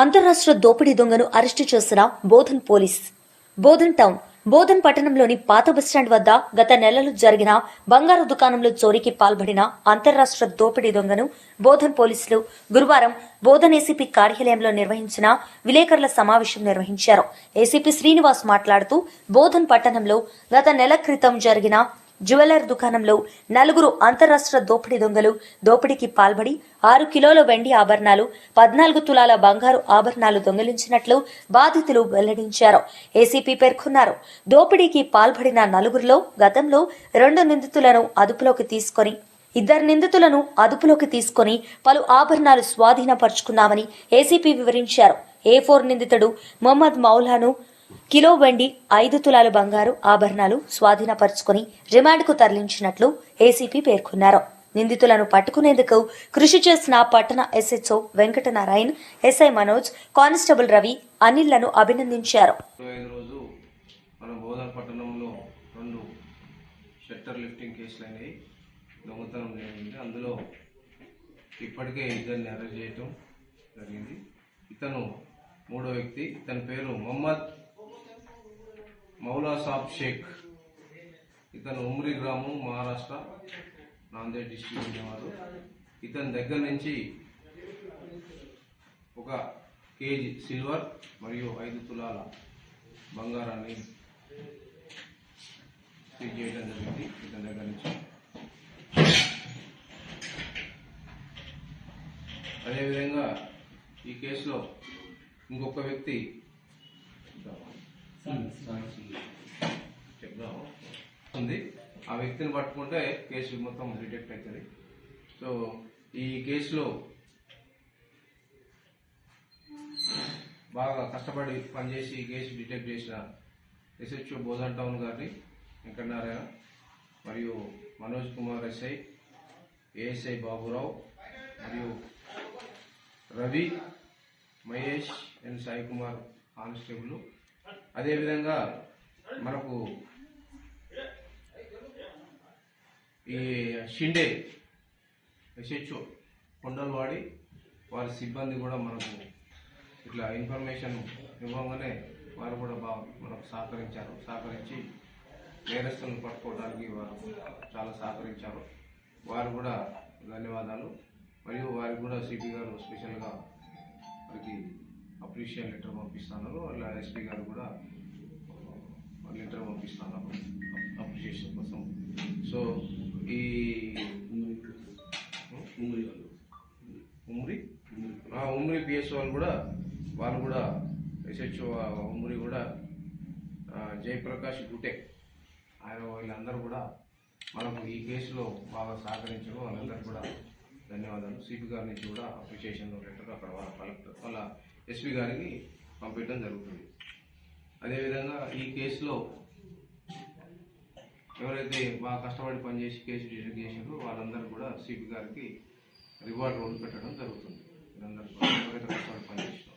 అంతరాష్ట్ర దోపిడీ దొంగను అరెస్టు చేసిన బోధన్ పోలీస్. బోధన్ టౌన్ బోధన్ పట్టణంలోని పాత బస్టాండ్ వద్ద గత నెలలు జరిగిన బంగారు దుకాణంలో చోరీకి పాల్పడిన అంతరాష్ట్ర దోపిడీ దొంగను బోధన్ పోలీసులు గురువారం బోధన్ ఏసీపీ కార్యాలయంలో నిర్వహించిన విలేకరుల సమావేశం నిర్వహించారు. ఏసీపీ శ్రీనివాస్ మాట్లాడుతూ బోధన్ పట్టణంలో గత నెల క్రితం జరిగిన జ్యువెలర్ దుకాణంలో నలుగురు అంతరాష్ట్ర దోపిడీ దొంగలు దోపిడీకి పాల్పడి ఆరు కిలోల వెండి ఆభరణాలు పద్నాలుగు తులాల బంగారు ఆభరణాలు దొంగిలించినట్లు బాధితులు వెల్లడించారు. ఏసీపీ పేర్కొన్నారు. దోపిడీకి పాల్పడిన నలుగురిలో గతంలో రెండు నిందితులను అదుపులోకి తీసుకొని ఇద్దరు నిందితులను అదుపులోకి తీసుకొని పలు ఆభరణాలు స్వాధీనపరుచుకున్నామని ఏసీపీ వివరించారు. ఏ ఫోర్ నిందితుడు మొహమ్మద్ మౌలాను కిలో వెండి ఐదు తులాలు బంగారు ఆభరణాలు స్వాధీనపరుచుకుని రిమాండ్కు తరలించినట్లు ఏసీపీ పేర్కొన్నారు. నిందితులను పట్టుకునేందుకు కృషి చేసిన పట్టణ SHO Venkatanarayan SI Manoj constable Ravi అనిల్లను అభినందించారు. షట్టర్ లిఫ్టింగ్ కేసులు అయినాయి దొంగతనం జరిగింది. అందులో ఇప్పటికే ఇద్దరిని అరెస్ట్ చేయటం జరిగింది. ఇతను మూడో వ్యక్తి. ఇతని పేరు మొహమ్మద్ మౌలా సాబ్ షేక్. ఇతను ఉమ్రి గ్రామం మహారాష్ట్ర నాందేడ్ డిస్టిక్ ఉండేవారు ఇతని దగ్గర నుంచి ఒక కేజీ సిల్వర్ మరియు ఐదు తులాల బంగారాన్ని సీజ్ చేయడం జరిగింది ఇతని దగ్గర నుంచి. అదేవిధంగా ఈ కేసులో ఇంకొక వ్యక్తి ఉంది ఆ వ్యక్తిని పట్టుకుంటే కేసు మొత్తం డిటెక్ట్ అవుతుంది. సో ఈ కేసులో బాగా కష్టపడి పనిచేసి ఈ కేసు డిటెక్ట్ చేసిన ఎస్హెచ్ఓ బోధన్ టౌన్ గారిని వెంకటనారాయణ మరియు మనోజ్ కుమార్ ఎస్ఐ ఏఎస్ఐ బాబురావు మరియు రవి మహేష్ అండ్ సాయి కుమార్ కానిస్టేబుల్ అదేవిధంగా మనకు ఈ షిండే ఎస్హెచ్ఓ కొండలవాడి వారి సిబ్బంది కూడా మనకు ఇట్లా ఇన్ఫర్మేషన్ ఇవ్వగానే వారు కూడా బాగా మనకు సహకరించారు. సహకరించి నేరస్తులను పట్టుకోవడానికి వారు చాలా సహకరించారు. వారు కూడా ధన్యవాదాలు. మరియు వారికి కూడా సిపి గారు స్పెషల్గా అప్రిషియేషన్ లెటర్ పంపిస్తున్నారు. అలా ఎస్పీ గారు కూడా లెటర్ పంపిస్తున్నారు అప్రిషియేషన్ కోసం. సో ఈ ఉమ్రి ఉమ్రి? ఆ, ఉమ్రి పిఎస్ వాళ్ళు కూడా వాళ్ళు కూడా ఎస్హెచ్ఓ ఉమ్రి కూడా జయప్రకాష్ గుటే ఆయన వీళ్ళందరూ కూడా మనకు ఈ కేసులో బాగా సహకరించడం వాళ్ళందరూ కూడా ధన్యవాదాలు. సిపి గారి నుంచి కూడా అప్రిషియేషన్ లెటర్ అక్కడ వాళ్ళ కలెక్టర్ వాళ్ళ ఎస్పీ గారికి పంపించడం జరుగుతుంది. అదేవిధంగా ఈ కేసులో ఎవరైతే బాగా కష్టపడి పనిచేసి కేసు డిటెక్ట్ చేసారో వాళ్ళందరూ కూడా సిపి గారికి రివార్డ్ రోడ్డు పెట్టడం జరుగుతుంది. వీళ్ళందరూ ఎవరైతే కష్టపడి పనిచేసినారో